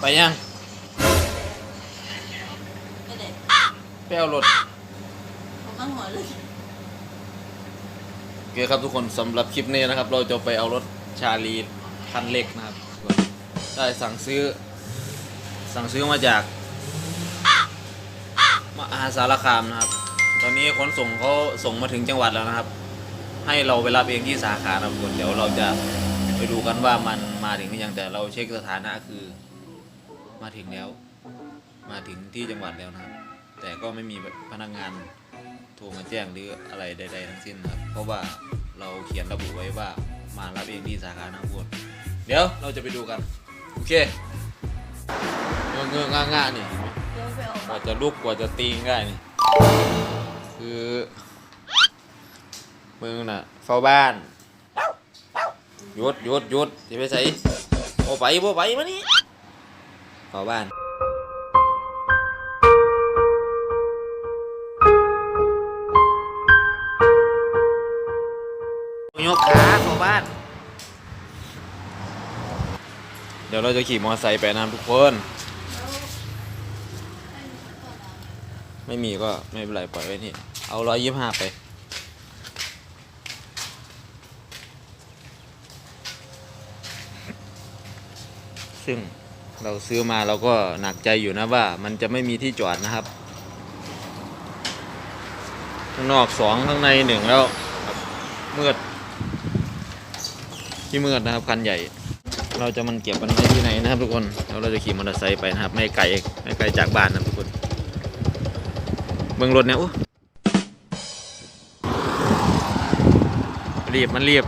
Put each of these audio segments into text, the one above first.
ไปยังเด็ดไปเอารถผมก็หัวเลยโอเคครับทุกคนสำหรับคลิปนี้นะครับ เราจะไปเอารถชาลีคันเล็กนะครับ ได้สั่งซื้อ สั่งซื้อมาจากมหาสารคามนะครับ ตอนนี้ขนส่งเขาส่งมาถึงจังหวัดแล้วนะครับ ให้เราไปรับเองที่สาขานะครับทุกคนเดี๋ยวเราจะไปดูกันว่ามันมาถึงหรือยังแต่เราเช็คสถานะคือ มาถึงแล้ว มาถึงที่จังหวัดแล้วนะครับ แต่ก็ไม่มีพนักงานโทรมาแจ้งหรืออะไรใด ๆ ทั้งสิ้นครับ เพราะว่าเราเขียนระบุไว้ว่ามารับเองที่สาขาหน้าพวนเดี๋ยวเราจะไปดูกัน โอเคเงื้อเงื้อง่าง่านี่เห็นไหมกว่าจะลุกกว่าจะตีงได้นี่คือมึงน่ะเฝ้าบ้านหยุดหยุดหยุดจะไปใส่โอ้ไปโอ้ไปมานี่ เฝ้าบ้านยกขาเข้าบ้าน เดี๋ยวเราจะขี่มอเตอร์ไซค์ไปนะครับทุกคน ไม่มีก็ไม่เป็นไรปล่อยไว้นี่ เอาร้อยยี่ห้าไปซึ่ง เราซื้อมาเราก็หนักใจอยู่นะว่า มันจะไม่มีที่จอดนะครับ ข้างนอกสองข้างในหนึ่งแล้วครับมืดที่มืดนะครับคันใหญ่ เราจะมันเก็บมันไว้ที่ไหนนะครับทุกคนแล้วเราจะขี่มอเตอร์ไซค์ไปนะครับ ไม่ไกลไม่ไกลจากบ้านนะครับทุกคนเมืองรถเนี่ยโอ้รีบมันรีบ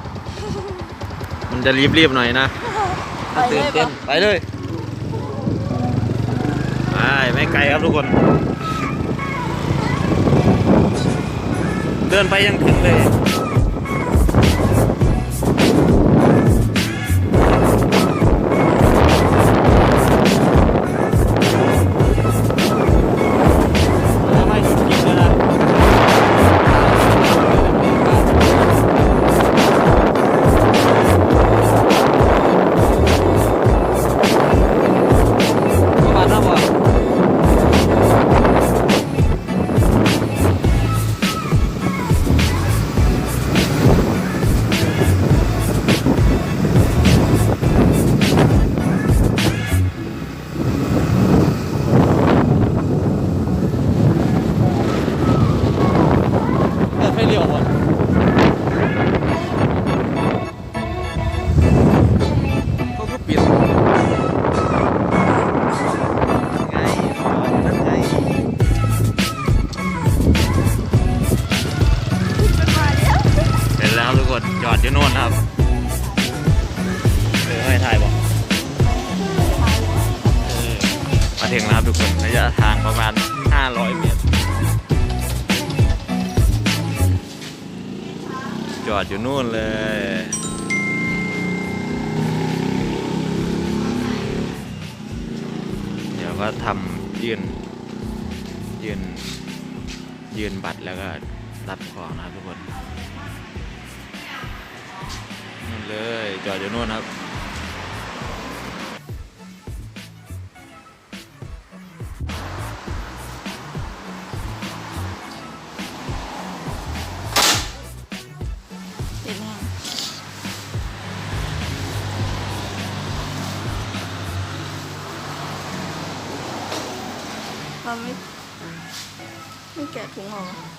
มันจะรีบรีบหน่อยนะถ้าตื่นเต้นไปเลย ไม่ไกลครับทุกคน เดินไปยังถึงเลย จแล้วทุกคนจอดอยู่โน่นครับเออให้ถ่ายบอกมาถึงแล้วครับทุกคนระยะทางประมาณ 500 เมตร จอดอยู่นู่นเลยเดี๋ยวก็ทำยื่นยื่นยื่นบัตรแล้วก็รับของนะครับทุกคน นู่นเลยจอดอยู่นู่นครับเห็นยังเราไม่ไม่แกะถุงออก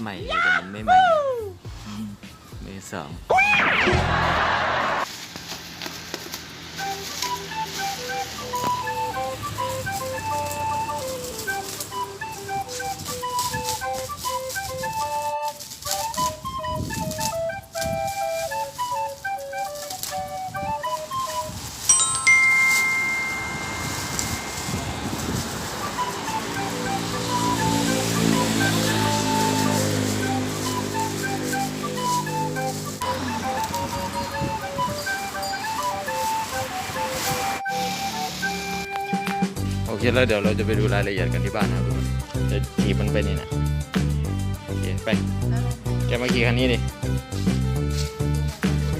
ใหม่เลยแต่มันไม่ใหม่มือสอง เคแล้วเดี๋ยวเราจะไปดูรายละเอียดกันที่บ้านนะครับทุกคนจะขี่มันไปนี่นะโอเคไป แกมาขี่คันนี้ดิ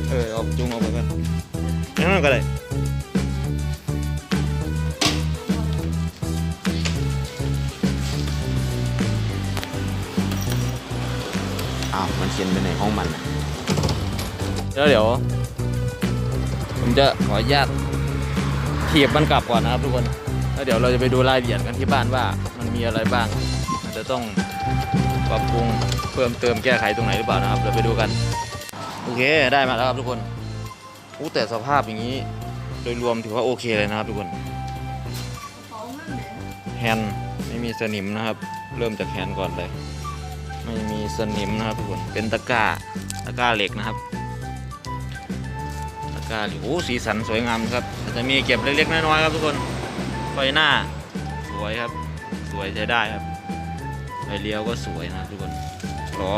เออเอาจุงออกไปก่อนนั่นก็ได้อ้าวมันเขียนไปในห้องมันนะแล้วเดี๋ยว ผมจะขออนุญาตถีบมันกลับก่อนนะครับทุกคน แล้วเดี๋ยวเราจะไปดูรายละเอียดกันที่บ้านว่ามันมีอะไรบ้างมันจะต้องปรับปรุงเพิ่มเติมแก้ไขตรงไหนหรือเปล่านะครับเดี๋ยวไปดูกัน โอเคได้มาแล้วครับทุกคนอู้แต่สภาพอย่างนี้ โดยรวมถือว่าโอเคเลยนะครับทุกคนแฮนด์ไม่มีสนิมนะครับ เริ่มจากแฮนด์ก่อนเลย ไม่มีสนิมนะครับทุกคนเป็นตะกร้าตะกร้าเหล็กนะครับตะกร้าโอ้สีสันสวยงามครับจะมีเก็บเล็กๆน้อยๆครับทุกคน ไฟหน้า สวยครับ สวยใช้ได้ครับไฟเลี้ยวก็สวยนะทุกคนล้อ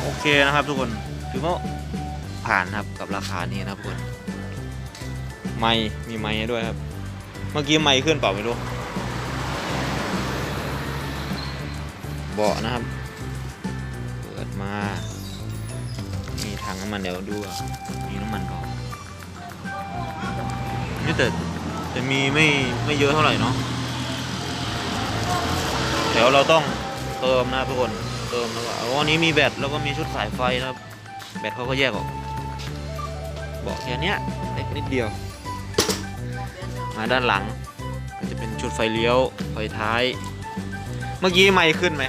โอเคนะครับทุกคนถือว่าผ่านครับกับราคานี้นะครับทุกคนไม้มีไม้ด้วยครับ เมื่อกี้ไม้ขึ้นเปล่าไม่รู้เบาะนะครับเปิดมา มีถังน้ำมันเดี๋ยวดูอะมีน้ำมันก่อนนี่แต่ จะมีไม่ไม่เยอะเท่าไหร่เนาะเดี๋ยวเราต้องเติมนะทุกคนเติมแล้วก็อ๋ออันนี้มีแบตแล้วก็มีชุดสายไฟนะครับ แบตเขาก็แยกออก บอกแค่เนี้ยเล็กนิดเดียว มาด้านหลังก็จะเป็นชุดไฟเลี้ยวไฟท้าย เมื่อกี้ไม่ขึ้นไหม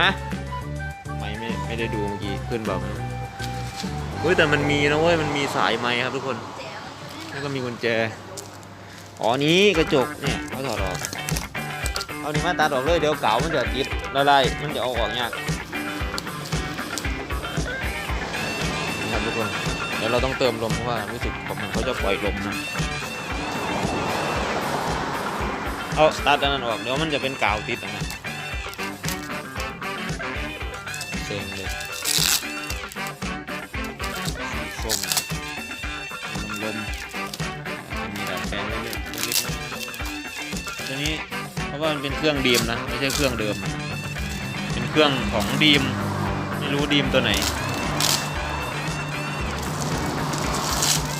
ฮะไม่ไม่ไม่ได้ดูเมื่อกี้ขึ้นเปล่าเฮ้ยแต่มันมีนะเว้ยมันมีสายไม้ครับทุกคน แล้วก็มีกุญแจ อ๋อนี้กระจกเนี่ยเขาถอดออก เอานี่มาตัดออกเลยเดี๋ยวเก๋ามันจะติดละลายมันจะเอาออกยากนะครับทุกคนเดี๋ยวเราต้องเติมลมเพราะว่ารู้สึกผมมันเขาจะปล่อยลมนะ เอาตัดอันนั้นออกเดี๋ยวมันจะเป็นกาวติดออกมาเซ็งเลย ว่ามันเป็นเครื่องดีมนะ ไม่ใช่เครื่องเดิม เป็นเครื่องของดีม ไม่รู้ดีมตัวไหน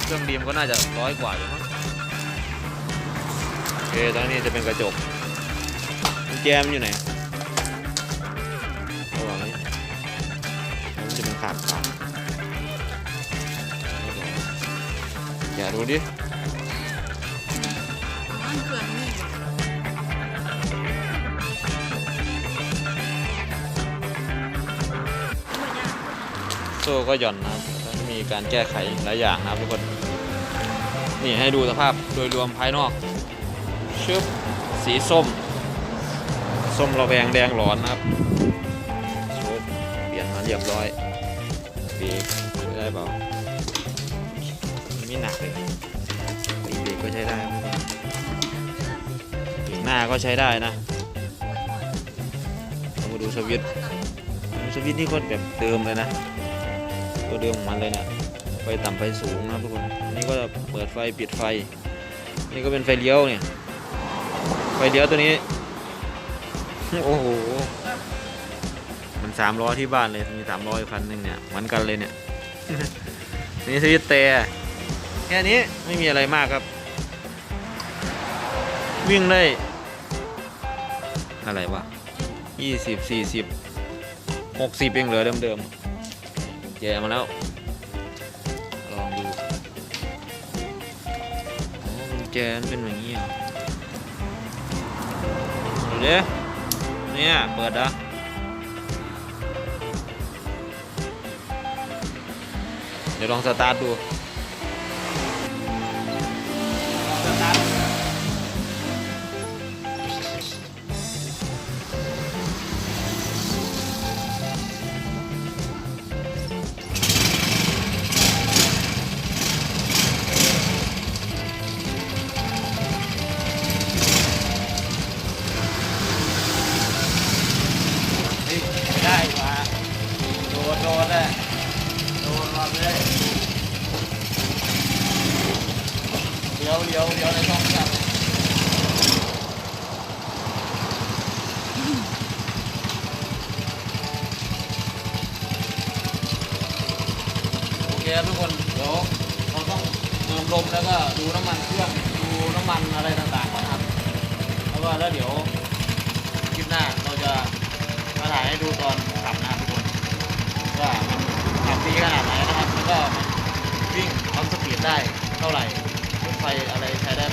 เครื่องดีมก็น่าจะร้อยกว่าอยู่มั้งโอเคตอนนี้จะเป็นกระจกกุญแจมอยู่ไหนระว่างนี้มันจะเป็นขาดขาดอย่าดูดิ โซ่ก็หย่อนนะครับมีการแก้ไขหลายอย่างนะครับทุกคนนี่ให้ดูสภาพโดยรวมภายนอกชึบสีส้ม ส้มระแวงแดงร้อนนะครับเปลี่ยนมาเรียบร้อยเบรกได้เปล่าไม่หนักเลยอีเบรกก็ใช้ได้เบรกหน้าก็ใช้ได้นะเรามาดูสวิตช์สวิตช์นี่ก็แบบเดิมเลยนะ ตัวเดิมของมันเลยเนี่ยไฟต่ำไฟสูงนะทุกคนอันนี้ก็จะเปิดไฟปิดไฟ นี่ก็เป็นไฟเลี้ยวเนี่ย ไฟเลี้ยวตัวนี้ โอ้โห มันสามล้อที่บ้านเลย มีสามล้ออีกคันหนึ่งเนี่ยเหมือนกันเลยเนี่ย นี่สวิตช์แต่แค่นี้ไม่มีอะไรมากครับ วิ่งได้ อะไรวะยี่สิบสี่สิบหกสิบเองเหลือเดิมๆ แย่มาแล้ว ลองดูอ๋อกุญแจมันเป็นอย่างนี้เหรอดูดิเนี่ยเปิดอะเดี๋ยวลองสตาร์ทดู เครับทุกคนเดี๋ยวเราต้องเติมลมแล้วก็ดูน้ำมันเครื่องดูน้ำมันอะไรต่างๆก่อนะครับแล้วก็แล้วเดี๋ยวคลิปหน้าเราจะมาถ่ายให้ดูตอนขับนะทุกคนว่ามันขับดีขนาดไหนนะครับแล้วก็มันวิ่งท็อปสปีดได้เท่าไหร่รถไฟอะไรใช้ได้